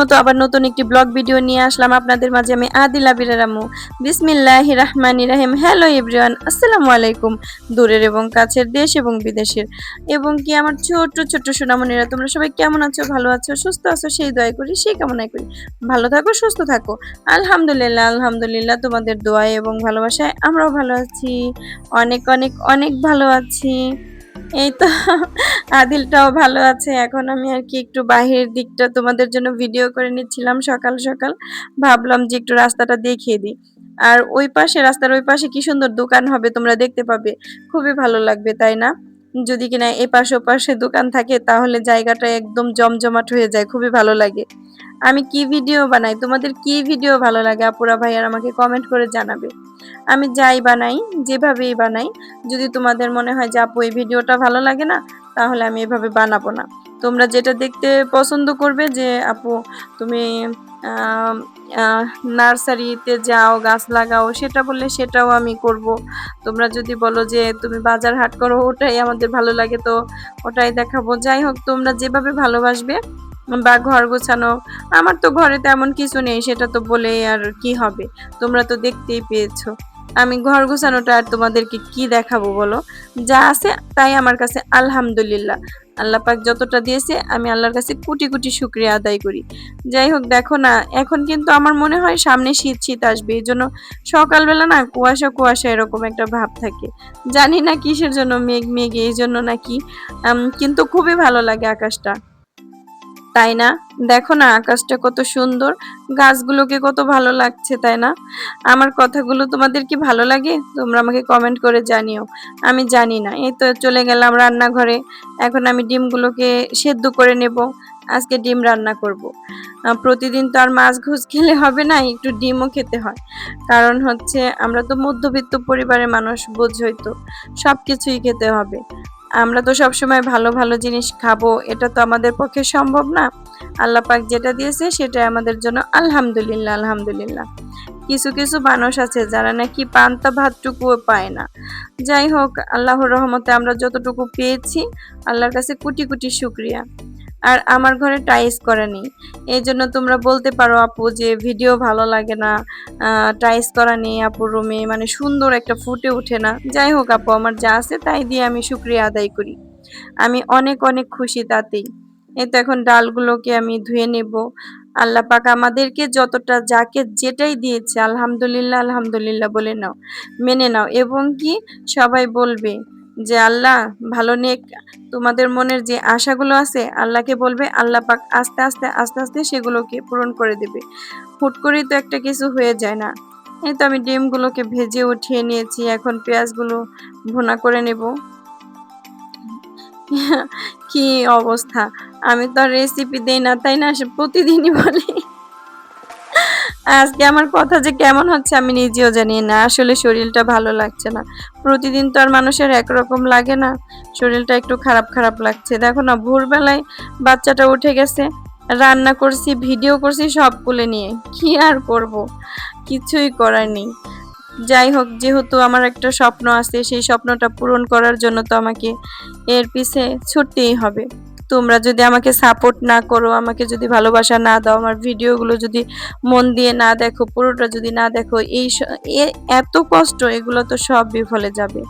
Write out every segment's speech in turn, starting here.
মতো আবার নতুন একটি ব্লগ ভিডিও নিয়ে আসলাম। আপনাদের মাঝে আমি আদিলা বিরারামু বিসমিল্লাহ রহমানি ইরাহিম হ্যালো এভরিওয়ান, আসসালামু আলাইকুম। দূরের এবং কাছের দেশ এবং বিদেশের। এবং কি আমার ছোট ছোট সোনামণিরা, তোমরা সবাই কেমন আছো? ভালো আছো? সুস্থ আছো? সেই দয়া করি, সেই কামনাই করি। ভালো থাকো, সুস্থ থাকো। আলহামদুলিল্লাহ আলহামদুলিল্লাহ, তোমাদের দোয়ায় এবং ভালোবাসায় আমরাও ভালো আছি। অনেক অনেক অনেক ভালো আছি। এই তো, আদিলটাও ভালো আছে। এখন আমি আর কি একটু বাহিরের দিকটা তোমাদের জন্য ভিডিও করে নিচ্ছিলাম সকাল সকাল। ভাবলাম যে একটু রাস্তাটা দেখিয়ে দিই। আর ওই পাশে, রাস্তার ওই পাশে কি সুন্দর দোকান হবে তোমরা দেখতে পাবে। খুবই ভালো লাগবে, তাই না? যদি কিনা এ পাশে ও পাশে দোকান থাকে, তাহলে জায়গাটা একদম জমজমাট হয়ে যায়, খুবই ভালো লাগে। আমি কি ভিডিও বানাই? তোমাদের কি ভিডিও ভালো লাগে? আপুরা ভাইয়ার আমাকে কমেন্ট করে জানাবে। আমি যাই বানাই, যেভাবেই বানাই, যদি তোমাদের মনে হয় যে আপু এই ভিডিওটা ভালো লাগে না, তাহলে আমি এভাবে বানাবো না। তোমরা যেটা দেখতে পছন্দ করবে যে, আপু, তুমি নার্সারিতে যাও, গাছ লাগাও, সেটা বললে সেটাও আমি করব। তোমরা যদি বলো যে তুমি বাজার হাট করো, ওটাই আমাদের ভালো লাগে তো ওটাই দেখাবো। যাই হোক, তোমরা যেভাবে ভালোবাসবে বা ঘর গোছানো, আমার তো ঘরে তেমন কিছু নেই, সেটা তো বলে আর কি হবে। তোমরা তো দেখতেই পেয়েছ। আমি ঘর গোছানোটা আর তোমাদেরকে কি দেখাবো বলো? যা আছে তাই আমার কাছে আলহামদুলিল্লাহ। আল্লাহ পাক যতটা দিয়েছে, আমি আল্লাহর কাছে কোটি কোটি শুক্রিয়া আদায় করি। যাই হোক, দেখো না, এখন কিন্তু আমার মনে হয় সামনে শীত শীত আসবে। এই জন্য সকালবেলা না কুয়াশা কুয়াশা এরকম একটা ভাব থাকে। জানি না কিসের জন্য মেঘ মেঘ, এই জন্য নাকি কিন্তু খুবই ভালো লাগে আকাশটা। তাই না? দেখো না আকাশটা কত সুন্দর, গাছগুলোকে কত ভালো লাগছে, তাই না? আমার কথাগুলো তোমাদের কি ভালো লাগে? তোমরা আমাকে কমেন্ট করে জানিও। আমি জানি না, এই তো চলে গেলাম রান্নাঘরে। এখন আমি ডিমগুলোকে সেদ্ধ করে নেব, আজকে ডিম রান্না করব। প্রতিদিন তো আর মাছ ঘুষ খেলে হবে না, একটু ডিমও খেতে হয়। কারণ হচ্ছে আমরা তো মধ্যবিত্ত পরিবারের মানুষ, বোঝই তো সব কিছুই খেতে হবে। আমরা তো সবসময় ভালো ভালো জিনিস খাব, এটা তো আমাদের পক্ষে সম্ভব না। আল্লাহ পাক যেটা দিয়েছে সেটা আমাদের জন্য আলহামদুলিল্লাহ আলহামদুলিল্লাহ। কিছু কিছু মানুষ আছে যারা নাকি পান্তা ভাতটুকুও পায় না। যাই হোক, আল্লাহর রহমতে আমরা যতটুকু পেয়েছি, আল্লাহর কাছে কোটি কোটি শুক্রিয়া। আর আমার ঘরে টাইস করা নেই এই জন্য তোমরা বলতে পারো আপু যে ভিডিও ভালো লাগে না টাইস করা নেই আপুর রুমে মানে সুন্দর একটা ফুটে ওঠে না। যাই হোক আপু, আমার যা আছে তাই দিয়ে আমি শুক্রিয়া আদায় করি। আমি অনেক অনেক খুশি তাতেই। এই তো এখন ডালগুলোকে আমি ধুয়ে নেব। আল্লাহ পাক আমাদেরকে যতটা, যাকে যেটাই দিয়েছে, আলহামদুলিল্লাহ আলহামদুলিল্লাহ বলে নাও, মেনে নাও। এবং কি? সবাই বলবে যে আল্লাহ, ভালো নেক, তোমাদের মনের যে আশাগুলো আছে, আল্লাহকে বলবে, আল্লাহ পাক আস্তে আস্তে আস্তে আস্তে সেগুলোকে পূরণ করে দেবে। হুট করেই তো একটা কিছু হয়ে যায় না। এই তো আমি ডিমগুলোকে ভেজে উঠিয়ে নিয়েছি, এখন পেঁয়াজগুলো ভুনা করে নেব। কি অবস্থা? আমি তো রেসিপি দেই না, তাই না? প্রতিদিনই বলি। আজকে আমার কথা যে কেমন হচ্ছে আমি নিজেও জানি না। আসলে শরীরটা ভালো লাগছে না। প্রতিদিন তো আর মানুষের একরকম লাগে না। শরীরটা একটু খারাপ খারাপ লাগছে। দেখো না, ভোরবেলায় বাচ্চাটা উঠে গেছে, রান্না করছি, ভিডিও করছি সব কুলে নিয়ে। কি আর করব? কিছুই করার নেই। যাই হোক, যেহেতু আমার একটা স্বপ্ন আছে, সেই স্বপ্নটা পূরণ করার জন্য তো আমাকে এর পিছে ছুটতেই হবে। তোমরা যদি আমাকে সাপোর্ট না করো, আমাকে যদি ভালোবাসা না দাও, আমার ভিডিওগুলো যদি মন দিয়ে না দেখো, পুরোটা যদি না দেখো, এই এত কষ্ট, এগুলো তো সব বিফলে যাবে।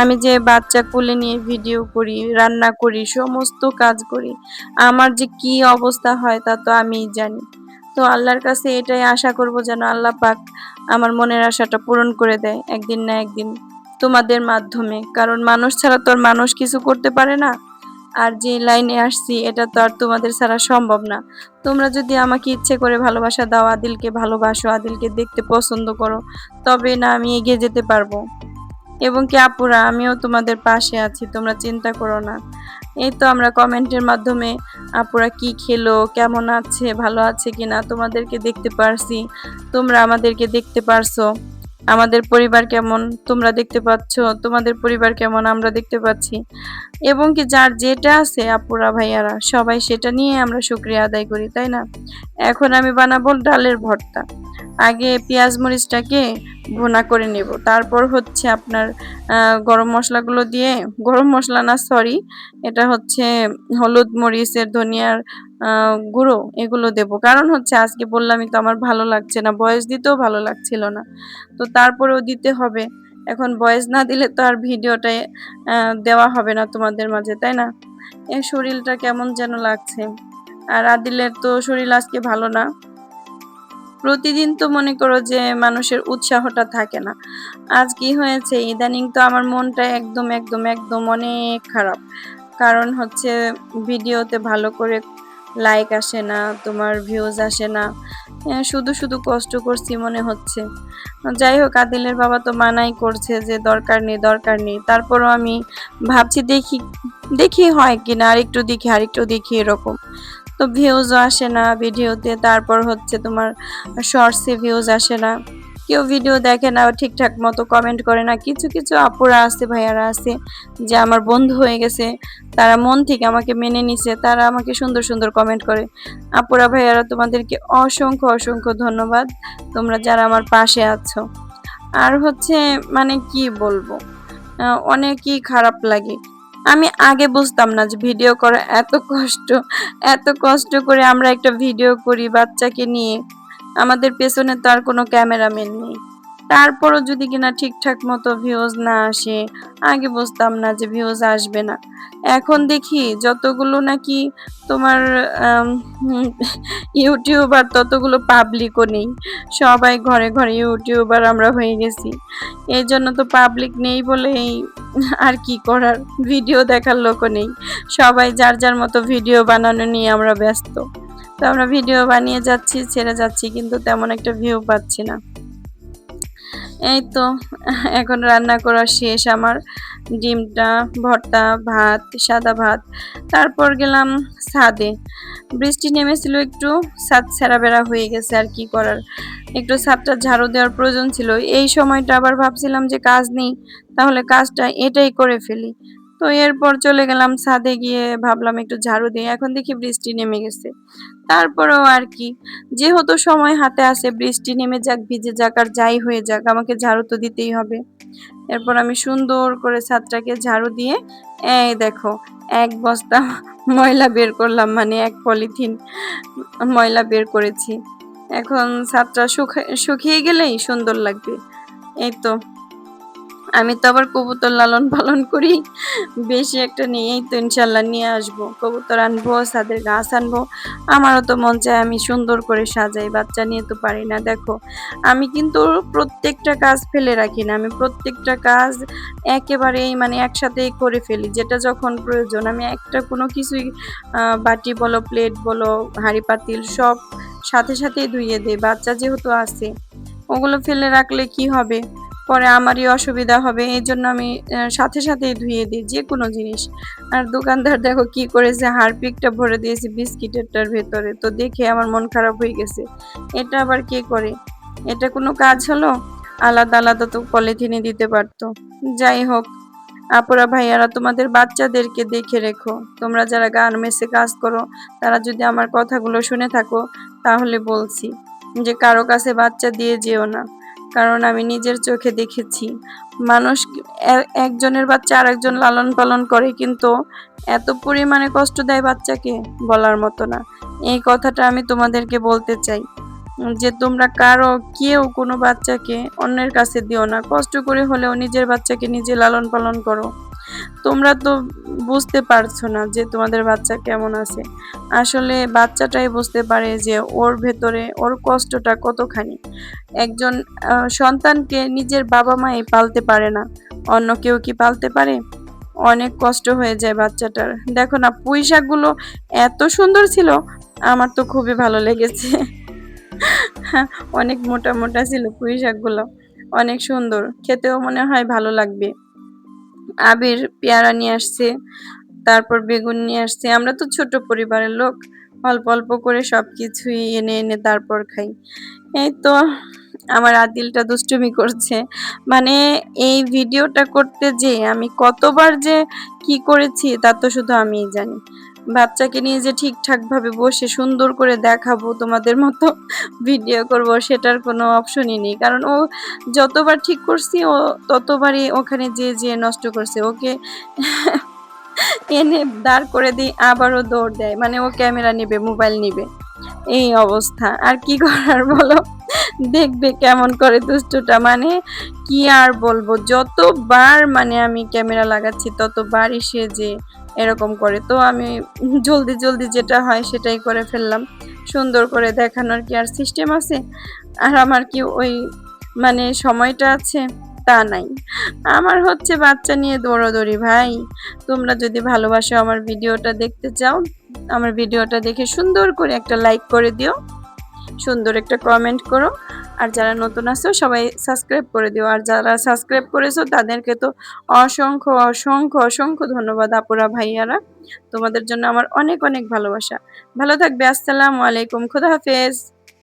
আমি যে বাচ্চা কোলে নিয়ে ভিডিও করি, রান্না করি, সমস্ত কাজ করি, আমার যে কি অবস্থা হয় তা তো আমিই জানি। তো আল্লাহর কাছে এটাই আশা করব যেন আল্লাহ পাক আমার মনের আশাটা পূরণ করে দেয়, একদিন না একদিন তোমাদের মাধ্যমে। কারণ মানুষ ছাড়া তো আর মানুষ কিছু করতে পারে না। আর যে লাইনে আসছি, এটা তো আর তোমাদের ছাড়া সম্ভব না। তোমরা যদি আমাকে ইচ্ছে করে ভালোবাসা দাও, আদিলকে ভালোবাসো, আদিলকে দেখতে পছন্দ করো, তবে না আমি এগিয়ে যেতে পারব। এবং কি আপুরা, আমিও তোমাদের পাশে আছি, তোমরা চিন্তা করো না। এই তো আমরা কমেন্টের মাধ্যমে আপুরা কি খেলো, কেমন আছে, ভালো আছে কিনা তোমাদেরকে দেখতে পারছি, তোমরা আমাদেরকে দেখতে পারছ। আমাদের পরিবার কেমন? তোমরা দেখতে পাচ্ছ, তোমাদের পরিবার কেমন? আমরা দেখতে পাচ্ছি। এবং কি যার যেটা আছে, আপুরা, ভাইয়ারা, সবাই সেটা নিয়ে আমরা শুক্রিয়া আদায় করি, তাই না? এখন আমি বানাবো ডালের ভর্তা। আগে পেঁয়াজ মরিচটাকে ভুনা করে নেব। তারপর হচ্ছে আপনার গরম মশলাগুলো দিয়ে, গরম মশলা না সরি এটা হচ্ছে হলুদ মরিচের ধনিয়ার গুঁড়ো এগুলো দেব। কারণ হচ্ছে আজকে বললামই তো আমার ভালো লাগছে না, বয়স দিতেও ভালো লাগছিল না। তো তারপরেও দিতে হবে। এখন বয়স না দিলে তো আর ভিডিওটাই দেওয়া হবে না তোমাদের মাঝে, তাই না? এই শরীরটা কেমন যেন লাগছে। আর আদিলের তো শরীর আজকে ভালো না। প্রতিদিন তো মনে করো যে মানুষের উৎসাহটা থাকে না। আজ কি হয়েছে? ইদানিং তো আমার মনটা একদম একদম একদম অনেক খারাপ। কারণ হচ্ছে ভিডিওতে ভালো করে লাইক আসে না তোমার ভিউজ আসে না। এ, শুধু শুধু কষ্ট করছি মনে হচ্ছে। যাই হোক আদিলের বাবা তো মানাই করছে যে দরকার নেই দরকার নেই। তারপরও আমি ভাবছি দেখি দেখি হয় কিনা আরেকটু দেখি আরেকটু দেখি এরকম। তো ভিউজও আসে না ভিডিওতে তারপর হচ্ছে তোমার শর্টসে ভিউজ আসে না। কেউ ভিডিও দেখে না, ঠিকঠাক মতো কমেন্ট করে না। কিছু কিছু আপুরা আছে, ভাইয়ারা আছে, যে আমার বন্ধু হয়ে গেছে, তারা মন থেকে আমাকে মেনে নিছে, তারা আমাকে সুন্দর সুন্দর কমেন্ট করে। আপুরা, ভাইয়ারা, তোমাদেরকে অসংখ্য অসংখ্য ধন্যবাদ, তোমরা যারা আমার পাশে আছো। আর হচ্ছে মানে কি বলব অনেকই খারাপ লাগে। আমি আগে বুঝতাম না যে ভিডিও করা এত কষ্ট এত কষ্ট করে আমরা একটা ভিডিও করি বাচ্চাকে নিয়ে। আমাদের পেছনে তো আর কোনো ক্যামেরাম্যান নেই। তারপরও যদি কিনা ঠিকঠাক মতো ভিউজ না আসে, আগে বুঝতাম না যে ভিউজ আসবে না। এখন দেখি যতগুলো নাকি তোমার ইউটিউবার ততগুলো পাবলিকও নেই। সবাই ঘরে ঘরে ইউটিউবার আমরা হয়ে গেছি। এই জন্য তো পাবলিক নেই বলেই আর কি করার? ভিডিও দেখার লোকও নেই। সবাই যার যার মতো ভিডিও বানানো নিয়ে আমরা ব্যস্ত। তো আমরা ভিডিও বানিয়ে যাচ্ছি, ছেড়ে যাচ্ছি, কিন্তু তেমন একটা ভিউ পাচ্ছি না। এই তো, এখন রান্না করা শেষ আমার। ডিমটা, ভর্তা, ভাত, সাদা ভাত। তারপর গেলাম ছাদে। বৃষ্টি নেমেছিল একটু, ছাদ ছেঁড়া বেড়া হয়ে গেছে আর কি করার। একটু ছাদটা ঝাড়ু দেওয়ার প্রয়োজন ছিল। এই সময়টা আবার ভাবছিলাম যে কাজ নেই, তাহলে কাজটা এটাই করে ফেলি। তো এরপর চলে গেলাম ছাদে গিয়ে ভাবলাম একটু ঝাড়ু দিই। এখন দেখি বৃষ্টি নেমে গেছে। তারপরেও আর কি। যেহেতু সময় হাতে আসে বৃষ্টি নেমে যাক, ভিজে যাক আর যাই হয়ে যাক, আমাকে ঝাড়ু তো দিতেই হবে। এরপর আমি সুন্দর করে ছাদটাকে ঝাড়ু দিয়ে, এই দেখো, এক বস্তা ময়লা বের করলাম মানে এক পলিথিন ময়লা বের করেছি। এখন ছাদটা শুকা- শুকিয়ে গেলেই সুন্দর লাগবে। এই তো। আমি তো আবার কবুতর লালন পালন করি। বেশি একটা নিয়েই তো ইনশাল্লাহ নিয়ে আসব। কবুতর আনব, ছাদের গাছ আনব। আমারও তো মন চায় আমি সুন্দর করে সাজাই, বাচ্চা নিয়ে তো পারি না, দেখো। আমি কিন্তু প্রত্যেকটা কাজ ফেলে রাখি না। আমি প্রত্যেকটা কাজ একেবারেই মানে একসাথেই করে ফেলি। যেটা যখন প্রয়োজন, আমি একটা কোনো কিছুই বাটি বলো, প্লেট বলো, হাঁড়ি, পাতিল সব সাথে সাথেই ধুইয়ে দিই। বাচ্চা যেহেতু আছে, ওগুলো ফেলে রাখলে কি হবে? পরে আমারই অসুবিধা হবে, এই জন্য আমি সাথে সাথেই ধুয়ে দিই যে কোনো জিনিস। আর দোকানদার দেখো কি করেছে, হারপিকটা ভরে দিয়েছে বিস্কিটেরটার ভেতরে। তো দেখে আমার মন খারাপ হয়ে গেছে, এটা আবার কে করে? এটা কোনো কাজ হলো? আলাদা আলাদা তো পলিথিনে দিতে পারতো। যাই হোক, আপুরা ভাইয়ারা, তোমাদের বাচ্চাদেরকে দেখে রেখো। তোমরা যারা গার্মেন্টসে কাজ করো, তারা যদি আমার কথাগুলো শুনে থাকো, তাহলে বলছি যে কারও কাছে বাচ্চা দিয়ে যেও না। কারণ আমি নিজের চোখে দেখেছি। মানুষ একজনের বাচ্চা আরেকজন লালন পালন করে, কিন্তু এত পরিমাণে কষ্ট দেয় বাচ্চাকে বলার মতো না। এই কথাটা আমি তোমাদেরকে বলতে চাই, যে তোমরা কারও, কেউ কোনো বাচ্চাকে অন্যের কাছে দিও না। কষ্ট করে হলেও নিজের বাচ্চাকে নিজে লালন পালন করো। তোমরা তো বুঝতে পারছ না যে তোমাদের বাচ্চা কেমন আছে। আসলে বাচ্চাটাই বুঝতে পারে যে ওর ভেতরে ওর কষ্টটা কতখানি। একজন সন্তানকে নিজের বাবা মাই পালতে পারে না। অন্য কেউ কি পালতে পারে? অনেক কষ্ট হয়ে যায় বাচ্চাটার। দেখো না পুঁই শাকগুলো এত সুন্দর ছিল, আমার তো খুবই ভালো লেগেছে। অনেক মোটা মোটা ছিল পুঁই শাকগুলো অনেক সুন্দর, খেতেও মনে হয় ভালো লাগবে। আবির পেয়ারা নিয়ে আসছে, তারপর বেগুন নিয়ে আসছে। আমরা তো ছোট পরিবারের লোক, অল্প অল্প করে সব কিছুই এনে এনে তারপর খাই। এই তো আমার আদিলটা দুষ্টুমি করছে। মানে এই ভিডিওটা করতে যে আমি কতবার যে কি করেছি তা তো শুধু আমিই জানি। বাচ্চাকে নিয়ে যে ঠিকঠাক ভাবে বসে সুন্দর করে দেখাবো তোমাদের মতো ভিডিও করব সেটার কোনো অপশনই নেই। কারণ ও যতবার ঠিক করছি, ও ততবারই ওখানে যে যে নষ্ট করছে, ওকে এনে দাঁড় করে দিই আবারও দৌড় দেয়। মানে ও ক্যামেরা নেবে, মোবাইল নেবে। এই অবস্থা। আর কি করার বলো? দেখবে কেমন করে দুষ্টুটা। মানে কি আর বলব? যতবার মানে আমি ক্যামেরা লাগাচ্ছি, ততবারই সে যে এরকম করে। তো আমি জলদি জলদি যেটা হয় সেটাই করে ফেললাম। সুন্দর করে দেখানোর কি আর সিস্টেম আছে? আর আমার কি ওই মানে সময়টা আছে? তা নাই। আমার হচ্ছে বাচ্চা নিয়ে দৌড়াদৌড়ি, ভাই। তোমরা যদি ভালোবাসো আমার ভিডিওটা দেখতে চাও, আমার ভিডিওটা দেখে সুন্দর করে একটা লাইক করে দিও। সুন্দর একটা কমেন্ট করো। আর যারা নতুন আছো, সবাই সাবস্ক্রাইব করে দিও। আর যারা সাবস্ক্রাইব করেছ, তাদেরকে তো অসংখ্য অসংখ্য অসংখ্য ধন্যবাদ আপুরা, ভাইয়ারা। তোমাদের জন্য আমার অনেক অনেক ভালোবাসা। ভালো থাকবে, আসসালামু আলাইকুম। খুদা হাফেজ।